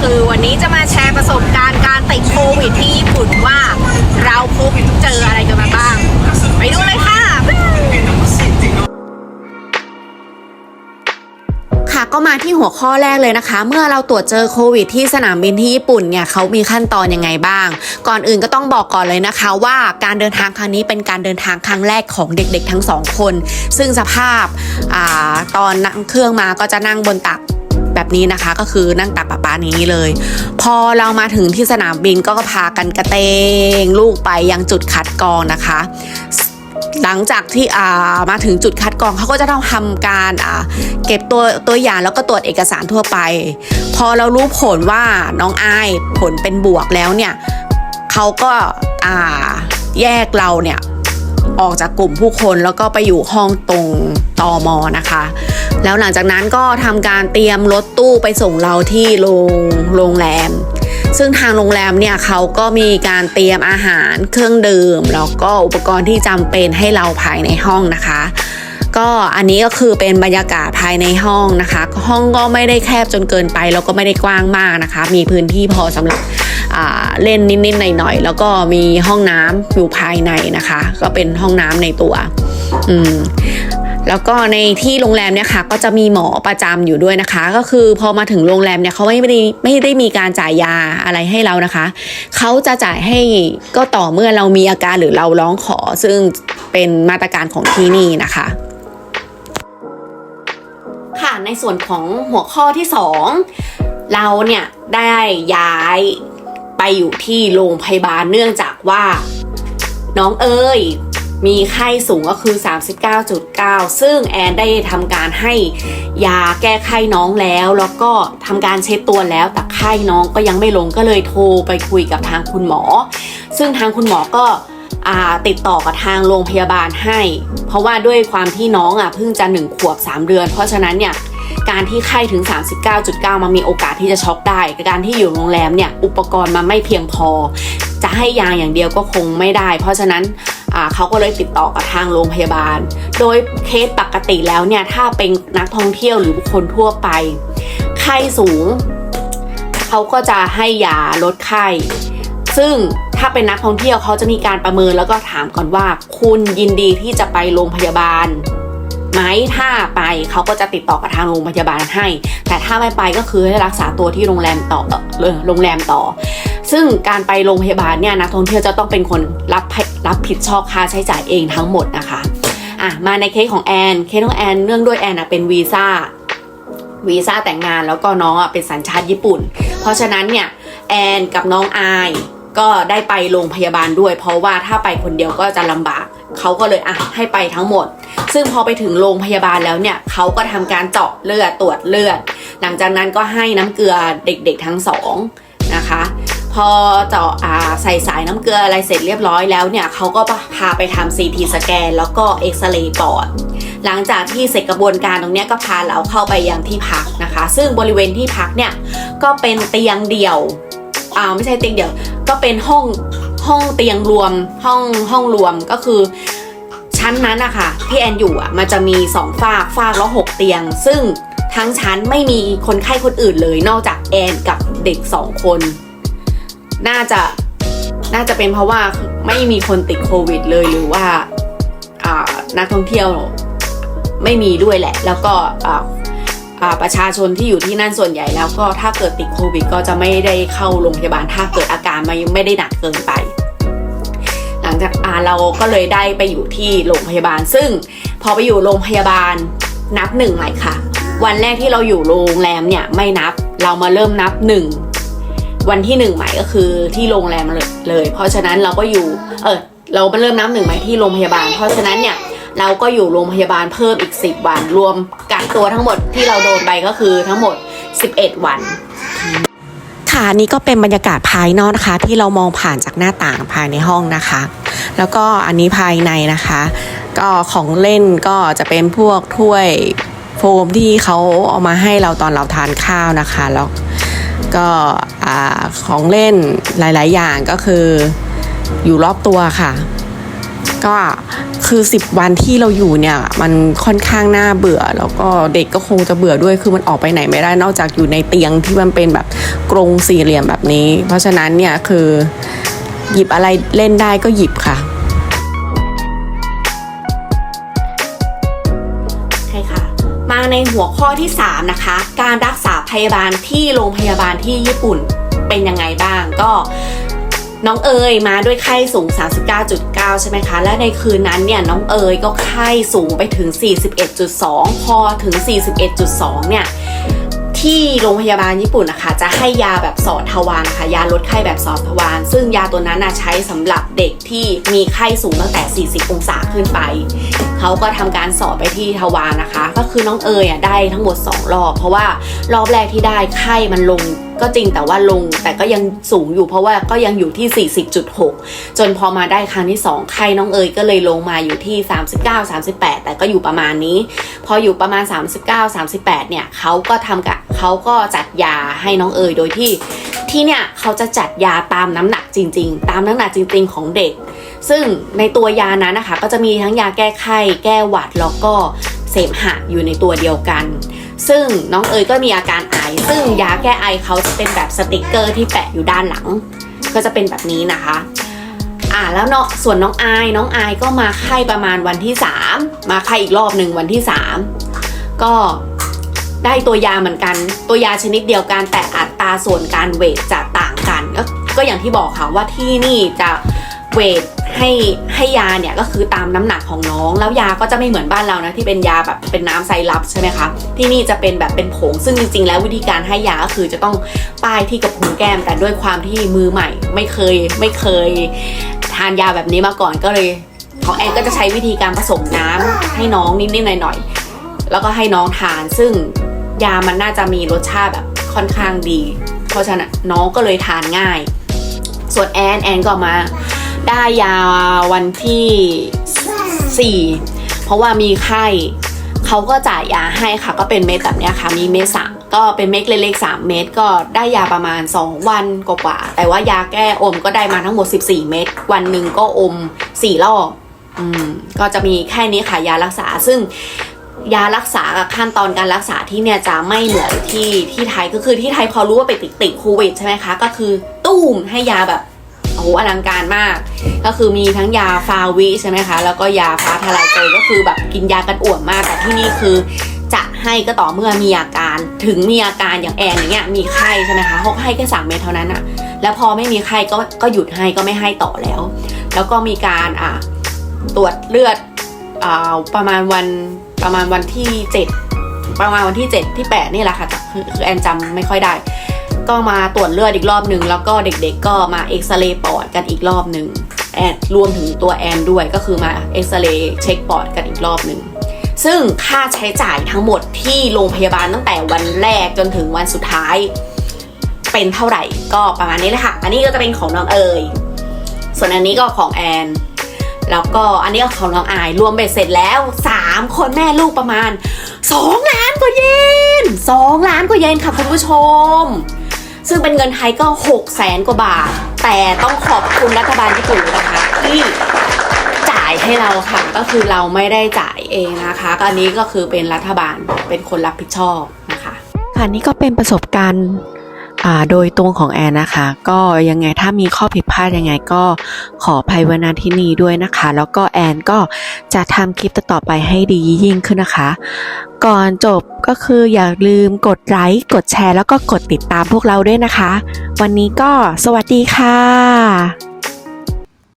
คือวันนี้จะมาแชร์ประสบการณ์การติดโควิดที่ญี่ปุ่นว่า เราพบเจออะไรกันมาบ้าง ไปดูเลยค่ะ ค่ะก็มาที่หัวข้อแรกเลยนะคะ เมื่อเราตรวจเจอโควิดที่สนามบินที่ญี่ปุ่นเนี่ยเขามีขั้นตอนยังไงบ้าง ก่อนอื่นก็ต้องบอกก่อนเลยนะคะ ว่าการเดินทางครั้งนี้เป็นการเดินทางครั้งแรกของเด็กๆทั้งสองคน ซึ่งสภาพอาตอนนั่งเครื่องมาก็จะนั่งบนตัก แบบนี้นะคะ ก็คือนั่งตักปะป๊านี้เลย พอเรามาถึงที่สนามบินก็พากันกระเตง ลูกไปยังจุดคัดกรองนะคะ หลังจากที่ามาถึงจุดคัดกรองเขาก็จะต้องทำการเก็บตัวตัวอย่างแล้วก็ตรวจเอกสารทั่วไป พอเรารู้ผลว่าน้องอายผลเป็นบวกแล้วเนี่ยเขาก็าแยกเราเนี่ยออกจากกลุ่มผู้คนแล้วก็ไปอยู่ห้องตรงตอมอนะคะ แล้วหลังจากนั้นก็ทำการเตรียมรถตู้ไปส่งเราที่โรงโรงแรม ซึ่งทางโรงแรมเนี่ยเขาก็มีการเตรียมอาหารเครื่องดื่มแล้วก็อุปกรณ์ที่จำเป็นให้เราภายในห้องนะคะ ก็อันนี้ก็คือเป็นบรรยากาศภายในห้องนะคะ ห้องก็ไม่ได้แคบจนเกินไปแล้วก็ไม่ได้กว้างมากนะคะ มีพื้นที่พอสำหรับเล่นนิดๆหน่อยๆแล้วก็มีห้องน้ำอยู่ภายในนะคะ ก็เป็นห้องน้ำในตัว อืม แล้วก็ในที่โรงแรมเนี่ยค่ะก็จะมีหมอประจำอยู่ด้วยนะคะ ก็คือพอมาถึงโรงแรมเนี่ยเขาไม่ได้ไม่ได้มีการจ่ายยาอะไรให้เรานะคะเขาจะจ่ายให้ก็ต่อเมื่อเรามีอาการหรือเราร้องขอ ซึ่งเป็นมาตรการของที่นี่นะคะค่ะในส่วนของหัวข้อที่ 2 เราเนี่ยได้ย้ายไปอยู่ที่โรงพยาบาลเนื่องจากว่า น้องเอ๋ย มีไข้สูงก็คือ 39.9 ซึ่งแอนได้ทำการให้ยาแก้ไข้น้องแล้ว แล้วก็ทำการเช็ดตัวแล้ว แต่ไข้น้องก็ยังไม่ลงก็เลยโทรไปคุยกับทางคุณหมอ ซึ่งทางคุณหมอก็ติดต่อกับทางโรงพยาบาลให้ เพราะว่าด้วยความที่น้องอะเพิ่งจะหนึ่งขวบ 3 เดือน เพราะฉะนั้นเนี่ยการที่ไข้ถึง 39.9 มันมีโอกาสที่จะช็อกได้ การที่อยู่โรงแรมเนี่ยอุปกรณ์มันไม่เพียงพอ จะให้ยาอย่างเดียวก็คงไม่ได้ เพราะฉะนั้น เขาก็เลยติดต่อกับทางโรงพยาบาล โดยเคสปกติแล้วเนี่ยถ้าเป็นนักท่องเที่ยวหรือบุคคลทั่วไป ไข้สูง เขาก็จะให้ยาลดไข้ ซึ่งถ้าเป็นนักท่องเที่ยวเขาจะมีการประเมินแล้วก็ถามก่อนว่า คุณยินดีที่จะไปโรงพยาบาล ไหมถ้าไปเขาก็จะติดต่อกับทางโรงพยาบาลให้ แต่ถ้าไม่ไปก็คือให้รักษาตัวที่โรงแรมต่อโรงแรมต่อ ซึ่งการไปโรงพยาบาลเนี่ยนักท่องเที่ยวจะต้องเป็นคนรับรับผิดชอบค่าใช้จ่ายเองทั้งหมดนะคะอะมาในเคสของแอนเคสของแอนเนื่องด้วยแอนอะเป็นวีซ่าวีซ่าแต่งงานแล้วก็น้องอะเป็นสัญชาติญี่ปุ่น เพราะฉะนั้นเนี่ยแอนกับน้องอายก็ได้ไปโรงพยาบาลด้วย เพราะว่าถ้าไปคนเดียวก็จะลำบากเขาก็เลยอะให้ไปทั้งหมด ซึ่งพอไปถึงโรงพยาบาลแล้วเนี่ยเขาก็ทำการเจาะเลือดตรวจเลือด หลังจากนั้นก็ให้น้ำเกลือเด็กๆทั้งสองนะคะ พอเจาะใส่สายน้ำเกลืออะไรเสร็จเรียบร้อยแล้วเนี่ยเขาก็พาไปทำซีทีสแกนแล้วก็เอ็กซเรย์ปอดหลังจากที่เสร็จกระบวนการตรงนี้ก็พาเราเข้าไปยังที่พักนะคะ ซึ่งบริเวณที่พักเนี่ยก็เป็นเตียงเดี่ยวอ่าไม่ใช่เตียงเดี่ยว ก็เป็นห้องห้องเตียงรวมห้องห้องรวมก็คือ ชั้นนั้นนะคะที่แอนอยู่อะมันจะมีสองฝากฝากละหกเตียง ซึ่งทั้งชั้นไม่มีคนไข้คนอื่นเลย นอกจากแอนกับเด็กสองคน น่าจะน่าจะเป็นเพราะว่าไม่มีคนติดโควิดเลยหรือว่าานักท่องเที่ยวไม่มีด้วยแหละ แล้วก็ประชาชนที่อยู่ที่นั่นส่วนใหญ่แล้วก็ถ้าเกิดติดโควิด ก็จะไม่ได้เข้าโรงพยาบาลถ้าเกิดอาการมันไม่ได้หนักเกินไป ลังจากอ่าเราก็เลยได้ไปอยู่ที่โรงพยาบาล ซึ่งพอไปอยู่โรงพยาบาลนับหนึ่งใหม่ค่ะ วันแรกที่เราอยู่โรงแรมเนี่ยไม่นับเรามาเริ่มนับหนึ่งวันที่หนึ่งใหม่ก็คือที่โรงแรมเลยเลยเพราะฉะนั้นเราก็อยู่เออเรามาเริ่มนับหนึ่งใหม่ที่โรงพยาบาล เพราะฉะนั้นเนี่ยเราก็อยู่โรงพยาบาลเพิ่มอีก 10 วัน รวมกักตัวทั้งหมดที่เราโดนไปก็คือทั้งหมด 11 วัน ค่ะนี่ก็เป็นบรรยากาศภายนอกนะคะ ที่เรามองผ่านจากหน้าต่างภายในห้องนะคะ แล้วก็อันนี้ภายในนะคะ ก็ของเล่นก็จะเป็นพวกถ้วยโฟมที่เขาเอามาให้เราตอนเราทานข้าวนะคะแล้วก็ของเล่นหลาย ๆ อย่างก็คืออยู่รอบตัวค่ะ ก็คือ 10 วันที่เราอยู่เนี่ย มันค่อนข้างน่าเบื่อ แล้วก็เด็กก็คงจะเบื่อด้วยคือมันออกไปไหนไม่ได้ นอกจากอยู่ในเตียงที่มันเป็นแบบกรงสี่เหลี่ยมแบบนี้ เพราะฉะนั้นเนี่ยคือ หยิบอะไรเล่นได้ก็หยิบค่ะ ใช่ค่ะ มาในหัวข้อที่ 3 นะคะ การรักษาพยาบาลที่โรงพยาบาลที่ญี่ปุ่นเป็นยังไงบ้างก็น้องเอ๋ยมาด้วยไข้สูง 39.9 ใช่ไหมคะ และในคืนนั้นเนี่ยน้องเอ๋ยก็ไข้สูงไปถึง 41.2 พอถึง 41.2 เนี่ย ที่โรงพยาบาลญี่ปุ่นนะคะจะให้ยาแบบสอดทวารนะคะยาลดไข้แบบสอดทวารซึ่งยาตัวนั้นนะใช้สำหรับเด็กที่มีไข้สูงตั้งแต่ 40 องศาขึ้นไป เขาก็ทำการสอดไปที่ทวารนะคะ ก็คือน้องเอ๋ยอะได้ทั้งหมด 2 รอบ เพราะว่ารอบแรกที่ได้ไข้มันลงก็จริงแต่ว่าลงแต่ก็ยังสูงอยู่เพราะว่าก็ยังอยู่ที่ 40.6 จนพอมาได้ครั้งที่ 2 ไข้น้องเอ๋ยก็เลยลงมาอยู่ที่ 39 38 แต่ก็อยู่ประมาณนี้ พออยู่ประมาณ 39 38 เนี่ยเขาก็ทำกับเขาก็จัดยาให้น้องเอ๋ยโดยที่ที่เนี่ยเขาจะจัดยาตามน้ำหนักจริง ๆ ตามน้ำหนักจริง ๆ ของเด็ก ซึ่งในตัวยานั้นนะคะ ก็จะมีทั้งยาแก้ไข้ แก้หวัดแล้วก็เสมหะอยู่ในตัวเดียวกัน ซึ่งน้องเอ๋ยก็มีอาการไอ ซึ่งยาแก้ไอเขาจะเป็นแบบสติกเกอร์ที่แปะอยู่ด้านหลัง ก็จะเป็นแบบนี้นะคะอ่าแล้วเนาะส่วนน้องอายน้องอายก็มาไข้ประมาณวันที่ 3 มาไข้อีกรอบหนึ่งวันที่ 3 ก็ ได้ตัวยาเหมือนกัน ตัวยาชนิดเดียวกันแต่อัตราส่วนการเวทจะต่างกัน ก็ก็อย่างที่บอกค่ะว่าที่นี่จะเวทให้ให้ยาเนี่ยก็คือตามน้ำหนักของน้อง แล้วยาก็จะไม่เหมือนบ้านเรานะที่เป็นยาแบบเป็นน้ำไซรัปใช่ไหมคะที่นี่จะเป็นแบบเป็นผงซึ่งจริงๆ แล้ววิธีการให้ยาก็คือจะต้องป้ายที่กระพุ้งแก้มแต่ด้วยความที่มือใหม่ ไม่เคยไม่เคย ทานยาแบบนี้มาก่อนก็เลยของแอนก็จะใช้วิธีการผสมน้ำให้น้องนิดๆหน่อยๆแล้วก็ให้น้องทานซึ่ง ยามันน่าจะมีรสชาติแบบค่อนข้างดี เพราะฉะนั้นน้องก็เลยทานง่าย ส่วนแอนแอนก็มาได้ยาวันที่ 4 เพราะว่ามีไข้เขาก็จ่ายยาให้ค่ะ ก็เป็นเม็ดแบบนี้ค่ะ มีเม็ดสามก็เป็นเม็ดเล็กๆ3เม็ดก็ได้ยาประมาณ 2 วันกว่าๆแต่ว่ายาแก้อมก็ได้มาทั้งหมด 14 เม็ดวันหนึ่งก็อม 4 รอบอืมก็จะมีแค่นี้ค่ะยารักษาซึ่ง ยารักษากับขั้นตอนการรักษาที่เนี่ยจะไม่เหมือนที่ที่ไทยก็คือที่ไทยพอรู้ว่าไปติดติดโควิดใช่ไหมคะก็คือตุ้มให้ยาแบบโอ้โหอลังการมาก ก็คือมีทั้งยาฟาวิใช่ไหมคะแล้วก็ยาฟ้าทลายโจรก็คือแบบกินยากันอ่วมมากแต่ที่นี่คือจะให้ก็ต่อเมื่อมีอาการถึงมีอาการอย่างแอนอย่างเงี้ยมีไข้ใช่ไหมคะเขาก็ให้แค่สามเม็ดเท่านั้นอะแล้วพอไม่มีไข้ก็ก็หยุดให้ก็ไม่ให้ต่อแล้ว แล้วก็มีการอ่าตรวจเลือดอ่าประมาณวัน ประมาณวันที่เจ็ดประมาณวันที่เจ็ดที่แปดนี่แหละค่ะคือแอนจำไม่ค่อยได้ ก็มาตรวจเลือดอีกรอบหนึ่งแล้วก็เด็กๆก็มาเอ็กซเรย์ปอดกันอีกรอบหนึ่งแอนรวมถึงตัวแอนด้วยก็คือมาเอ็กซเรย์เช็คปอดกันอีกรอบหนึ่งซึ่งค่าใช้จ่ายทั้งหมดที่โรงพยาบาลตั้งแต่วันแรกจนถึงวันสุดท้าย เป็นเท่าไหร่ก็ประมาณนี้เลยค่ะ อันนี้ก็จะเป็นของน้องเอ๋ยส่วนอันนี้ก็ของแอน แล้วก็อันนี้ก็ของน้องอาย รวมเบ็ดเสร็จแล้ว 3 คนแม่ลูกประมาณ 2 ล้านกว่าเยน2 ล้านกว่าเยนค่ะคุณผู้ชม ซึ่งเป็นเงินไทยก็6แสนกว่าบาท แต่ต้องขอบคุณรัฐบาลญี่ปุ่นนะคะ ที่จ่ายให้เราค่ะ ก็คือเราไม่ได้จ่ายเองนะคะก็อันนี้ก็คือเป็นรัฐบาลเป็นคนรับผิดชอบนะคะ ค่ะนี่ก็เป็นประสบการณ์ โดยตัวของแอนนะคะ ก็ยังไงถ้ามีข้อผิดพลาดยังไงก็ขออภัยวนาที่นี้ด้วยนะคะ แล้วก็แอนก็จะทำคลิปต่อไปให้ดียิ่งขึ้นนะคะ ก่อนจบก็คืออย่าลืมกดไลค์กดแชร์ แล้วก็กดติดตามพวกเราด้วยนะคะ วันนี้ก็สวัสดีค่ะ